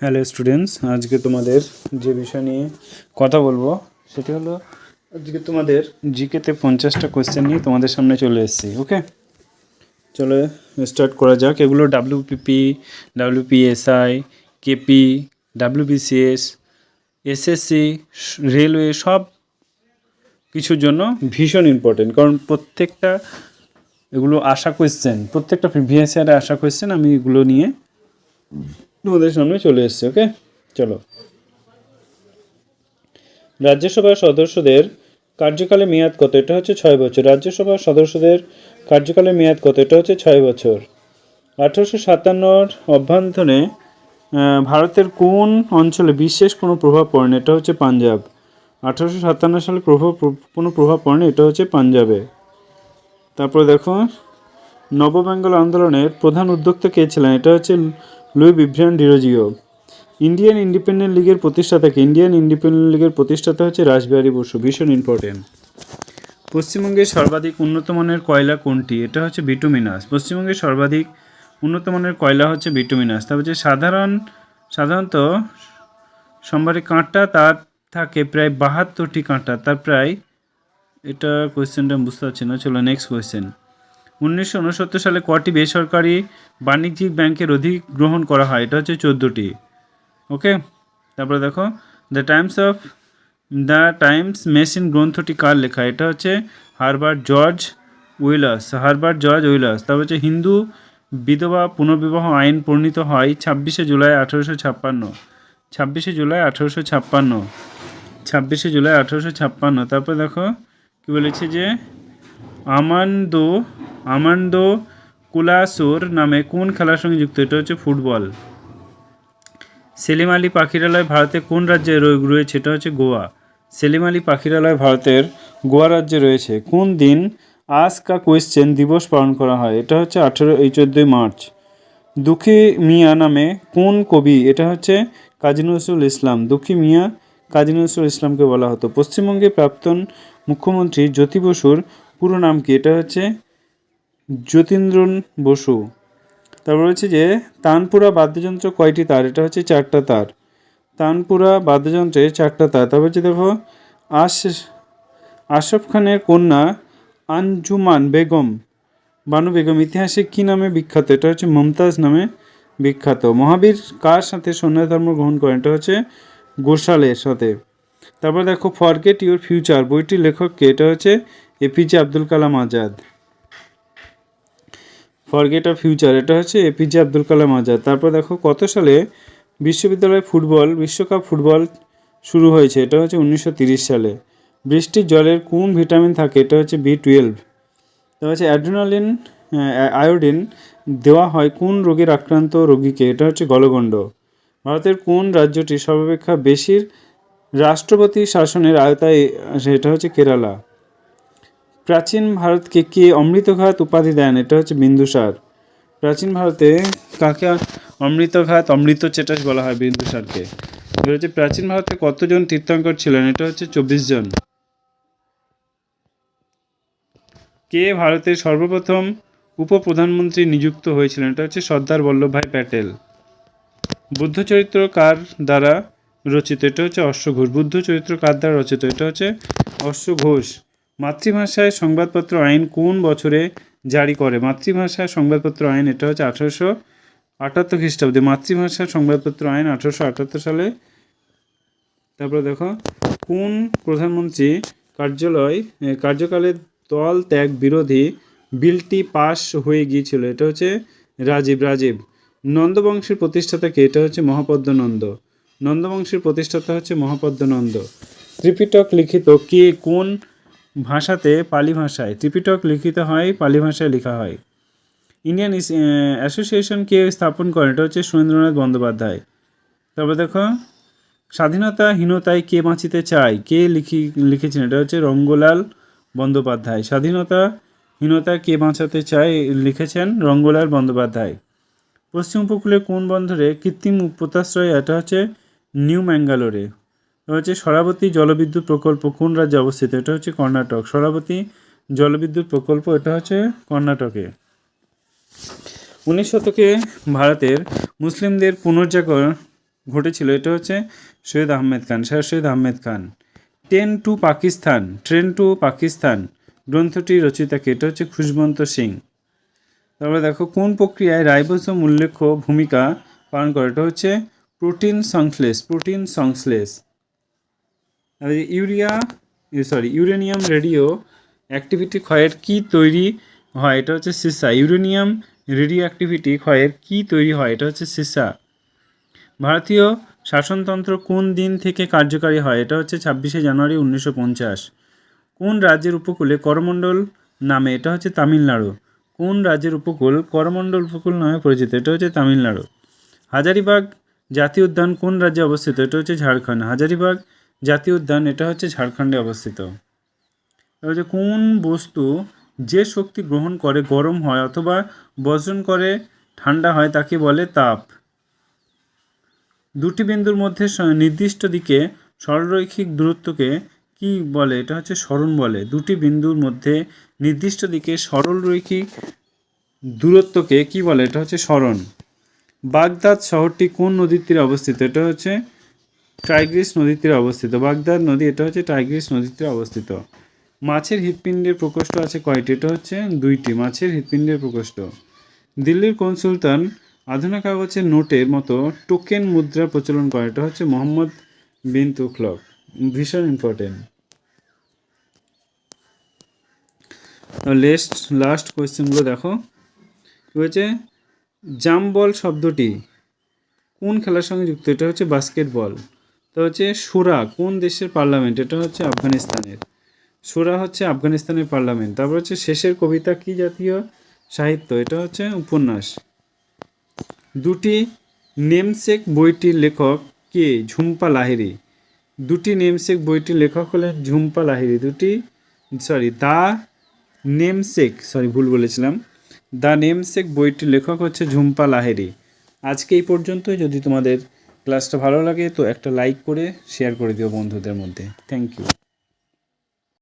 Hello students আজকে তোমাদের যে বিষয় নিয়ে কথা বলব, সেটি হলো আজকে তোমাদের জিকেতে পঞ্চাশটা কোয়েশ্চেন নিয়ে তোমাদের সামনে চলে এসেছি ওকে চলো স্টার্ট করা যাক। এগুলো WBP WBPSI KP WBCS SSC railway সব কিছুর জন্য ভীষণ ইম্পর্টেন্ট কারণ প্রত্যেকটা, এগুলো আশা কোয়েশ্চেন প্রত্যেকটা প্রিভিয়াস ইয়ারে আশা কোয়েশ্চেন আমি এগুলো নিয়ে তোমাদের সামনে চলে এসছে ওকে চলো। রাজ্যসভার সদস্যদের কার্যকালের মেয়াদ কত? এটা হচ্ছে ছয় বছর। রাজ্যসভার সদস্যদের কার্যকালের মেয়াদ কত? এটা হচ্ছে ছয় বছর। আঠারোশো সাতান্নর অভ্যন্তরে ভারতের কোন অঞ্চলে বিশেষ কোনো প্রভাব পড়েনি? এটা হচ্ছে পাঞ্জাব। আঠারোশো সাতান্ন সালে প্রভাব, কোনো প্রভাব পড়েনি? এটা হচ্ছে পাঞ্জাবে। তারপরে দেখো, নববেঙ্গল আন্দোলনের প্রধান উদ্যোক্তা কে ছিলেন? এটা হচ্ছে লুই বিভ্রান ডিরোজিও। ইন্ডিয়ান ইন্ডিপেন্ডেন্ট লীগের প্রতিষ্ঠাতা কে ইন্ডিয়ান ইন্ডিপেন্ডেন্ট লীগের প্রতিষ্ঠাতা হচ্ছে রাসবিহারী বসু, ভীষণ ইম্পর্টেন্ট পশ্চিমবঙ্গের সর্বাধিক উন্নত মানের কয়লা কোনটি? এটা হচ্ছে বিটুমিনাস পশ্চিমবঙ্গের সর্বাধিক উন্নত মানের কয়লা হচ্ছে বিটুমিনাস তারপর যে সাধারণ, সাধারণত সোমবারে কাঁটা তার থাকে প্রায় বাহাত্তরটি কাঁটা। তার প্রায়, এটা কোয়েশ্চেনটা বুঝতে পারছি না। চলো নেক্সট কোয়েশ্চেন উনিশশো উনসত্তর সালে কটি বেসরকারি বাণিজ্যিক ব্যাংকের অধিগ্রহণ করা হয়? এটা হচ্ছে চোদ্দোটি। ওকে? তারপরে দেখো, the Times of, the Times machine গ্রন্থটি কার লেখা? এটা হচ্ছে Herbert George Wells Herbert George Wells তারপর হচ্ছে, হিন্দু বিধবা পুনর্বিবাহ আইন প্রণীত হয় ছাব্বিশে জুলাই আঠেরোশো ছাপ্পান্ন। ছাব্বিশে জুলাই আঠেরোশো ছাপ্পান্ন। ছাব্বিশে জুলাই আঠেরোশো ছাপ্পান্ন। তারপর দেখো, কী বলেছে যে, আমান্দো আমান্দো কুলাসুর নামে কোন খেলার সঙ্গে যুক্ত? এটা হচ্ছে ফুটবল। সেলিম আলী পাখিরালয় ভারতের কোন রাজ্যে রয়ে- রয়েছে? এটা হচ্ছে গোয়া। সেলিম আলী পাখিরালয় ভারতের গোয়া রাজ্যে রয়েছে। কোন দিন আজ কা কোয়েশ্চেন দিবস পালন করা হয়? এটা হচ্ছে আঠেরো, এই চোদ্দোই মার্চ। দুঃখী মিয়া নামে কোন কবি? এটা হচ্ছে কাজী নজরুল ইসলাম। দুঃখী মিয়া কাজী নজরুল ইসলামকে বলা হতো। পশ্চিমবঙ্গের প্রাক্তন মুখ্যমন্ত্রী জ্যোতি বসুর পুরো নাম কি? এটা হচ্ছে যতীন্দ্রন বসু। তারপর হচ্ছে যে, তানপুরা বাদ্যযন্ত্র কয়টি তার? এটা হচ্ছে চারটা তার। তানপুরা বাদ্যযন্ত্রে চারটা তার। তারপর হচ্ছে দেখো, আশ, আশরাফ খানের কন্যা আঞ্জুমান বেগম। বানু বেগম, ইতিহাসে কী নামে বিখ্যাত? এটা হচ্ছে মমতাজ নামে বিখ্যাত। মহাবীর কার সাথে সন্ন্যাস ধর্ম গ্রহণ করেন? এটা হচ্ছে গোশালের সাথে। তারপর দেখো, ফরগেট ইউর ফিউচার, বইটির লেখককে এটা হচ্ছে APJ Abdul Kalam Azad. Forget of future এটা হচ্ছে এপিজে আব্দুল কালাম আজাদ তারপর দেখো, কত সালে বিশ্ববিদ্যালয় ফুটবল, বিশ্বকাপ ফুটবল শুরু হয়েছে, এটা হচ্ছে উনিশশো সালে। বৃষ্টির জলের কোন ভিটামিন থাকে, এটা হচ্ছে বি টুয়েলভ তো হচ্ছে অ্যাড্রিনালিন আয়োডিন দেওয়া হয় কোন রোগের আক্রান্ত রোগীকে, এটা হচ্ছে গলগণ্ড। ভারতের কোন রাজ্যটি সর্বাপেক্ষা বেশির রাষ্ট্রপতি শাসনের আয়তায় সেটা হচ্ছে কেরালা। প্রাচীন ভারতকে কে অমৃতঘাত উপাধি দেন? এটা হচ্ছে বিন্দুসার। প্রাচীন ভারতে কাকে অমৃতঘাত অমৃত চেটাস বলা হয় বিন্দুসারকে। এবার হচ্ছে প্রাচীন ভারতে কতজন তীর্থঙ্কর ছিলেন? এটা হচ্ছে চব্বিশ জন। কে ভারতের সর্বপ্রথম উপপ্রধানমন্ত্রী নিযুক্ত হয়েছিলেন? এটা হচ্ছে সর্দার বল্লভভাই প্যাটেল। বুদ্ধ চরিত্র কার দ্বারা রচিত? এটা হচ্ছে অশ্বঘোষ। বুদ্ধ চরিত্র কার দ্বারা রচিত? এটা হচ্ছে অশ্বঘোষ। মাতৃভাষায় সংবাদপত্র আইন কোন বছরে জারি করে? মাতৃভাষায় সংবাদপত্র আইন এটা হচ্ছে আঠারোশো আটাত্তর খ্রিস্টাব্দে। মাতৃভাষার সংবাদপত্র আইন আঠারোশো আটাত্তর সালে। তারপরে দেখো, কোন প্রধানমন্ত্রী কার্যালয় কার্যকালে দল ত্যাগ বিরোধী বিলটি পাশ হয়ে গিয়েছিল? এটা হচ্ছে রাজীব রাজীব। নন্দবংশের প্রতিষ্ঠাতা কে এটা হচ্ছে মহাপদ্ম নন্দ নন্দবংশের প্রতিষ্ঠাতা হচ্ছে মহাপদ্ম নন্দ ত্রিপিটক লিখিত কে কোন ভাষাতে পালি ভাষায় ত্রিপিটক লিখিত হয়, পালি ভাষায় লেখা হয়। ইন্ডিয়ান অ্যাসোসিয়েশন কে স্থাপন করেন এটা হচ্ছে সুরেন্দ্রনাথ বন্দ্যোপাধ্যায়। তারপর দেখো, স্বাধীনতাহীনতায় কে বাঁচিতে চায়, কে লিখি, লিখেছেন, এটা হচ্ছে রঙ্গলাল বন্দ্যোপাধ্যায়। স্বাধীনতাহীনতা কে বাঁচাতে চায়, লিখেছেন রঙ্গলাল বন্দ্যোপাধ্যায়। পশ্চিম উপকূলের কোন বন্দরে কৃত্রিম পোতাশ্রয় এটা হচ্ছে নিউ ম্যাঙ্গালোরে। হচ্ছে সরাবতী জলবিদ্যুৎ প্রকল্প কোন রাজ্যে অবস্থিত? এটা হচ্ছে কর্ণাটক। সরাবতী জলবিদ্যুৎ প্রকল্প এটা হচ্ছে কর্ণাটকে। উনিশ শতকে ভারতের মুসলিমদের পুনর্জাগরণ ঘটেছিল, এটা হচ্ছে Syed Ahmed Khan, sir Syed Ahmed Khan. Train to Pakistan, train to Pakistan গ্রন্থটি রচিতাকে এটা হচ্ছে খুশবন্ত সিং। তারপরে দেখো, কোন প্রক্রিয়ায় রাইবোসোম উল্লেখ্য ভূমিকা পালন করে? এটা হচ্ছে প্রোটিন সংশ্লেষ প্রোটিন সংশ্লেষ। Urea sorry uranium radioactivity ক্ষয়ের কি তৈরি হয়? এটা হচ্ছে সিসা। ইউরেনিয়াম রেডিও অ্যাক্টিভিটি ক্ষয়ের কি তৈরি হয়? এটা হচ্ছে সিসা। ভারতীয় শাসনতন্ত্র কোন দিন থেকে কার্যকারী হয়? এটা হচ্ছে ছাব্বিশে জানুয়ারি উনিশশো পঞ্চাশ। কোন রাজ্যের উপকূলে করমণ্ডল নামে? এটা হচ্ছে তামিলনাড়ু। কোন রাজ্যের উপকূল করমণ্ডল উপকূল নামে পরিচিত? এটা হচ্ছে তামিলনাড়ু। হাজারিবাগ জাতীয় উদ্যান কোন রাজ্যে অবস্থিত? এটা হচ্ছে ঝাড়খণ্ড। হাজারিবাগ জাতীয় উদ্যান, এটা হচ্ছে ঝাড়খণ্ডে অবস্থিত। এবার হচ্ছে কোন বস্তু যে শক্তি গ্রহণ করে গরম হয় অথবা বর্জন করে ঠান্ডা হয় তাকে বলে তাপ। দুটি বিন্দুর মধ্যে নির্দিষ্ট দিকে সরলরৈখিক দূরত্বকে কি বলে? এটা হচ্ছে স্মরণ বলে। দুটি বিন্দুর মধ্যে নির্দিষ্ট দিকে সরলরৈখিক দূরত্বকে কি বলে? এটা হচ্ছে স্মরণ। বাগদাদ শহরটি কোন নদীর তীরে অবস্থিত? এটা হচ্ছে টাইগ্রিস নদীর তীরে অবস্থিত। বাগদাদ নদী, এটা হচ্ছে টাইগ্রিস নদীর তীরে অবস্থিত। মাছের হৃৎপিণ্ডের প্রকোষ্ঠ আছে কয়টি? এটা হচ্ছে দুইটি, মাছের হৃৎপিণ্ডের প্রকোষ্ঠ। দিল্লির কোন সুলতান আধুনা কাগজের নোটের মতো টোকেন মুদ্রা প্রচলন করে? এটা হচ্ছে মোহাম্মদ বিন তুখলক ভীষণ ইম্পর্টেন্ট লেস্ট লাস্ট কোয়েশ্চেনগুলো দেখো। হয়েছে? জাম্বল শব্দটি কোন খেলার সঙ্গে যুক্ত? এটা হচ্ছে বাস্কেটবল তো হচ্ছে সুরা, কোন দেশের পার্লামেন্ট? এটা হচ্ছে আফগানিস্তানের। সুরা হচ্ছে আফগানিস্তানের পার্লামেন্ট। তারপর হচ্ছে শেষের কবিতা কি জাতীয় সাহিত্য? এটা হচ্ছে উপন্যাস। দুটি নেমসেক বইটির লেখক কে? ঝুম্পা লাহিড়ী। দুটি নেমসেক বইটির লেখক হলেন ঝুম্পা লাহিড়ী। দুটি সরি দা নেমসেক সরি ভুল বলেছিলাম। দ্য নেমসেক বইটির লেখক হচ্ছে ঝুম্পা লাহিড়ী। আজকে এই পর্যন্তই। যদি তোমাদের ক্লাসটা ভালো লাগে তো একটা লাইক করে শেয়ার করে দিও বন্ধুদের মধ্যে। Thank you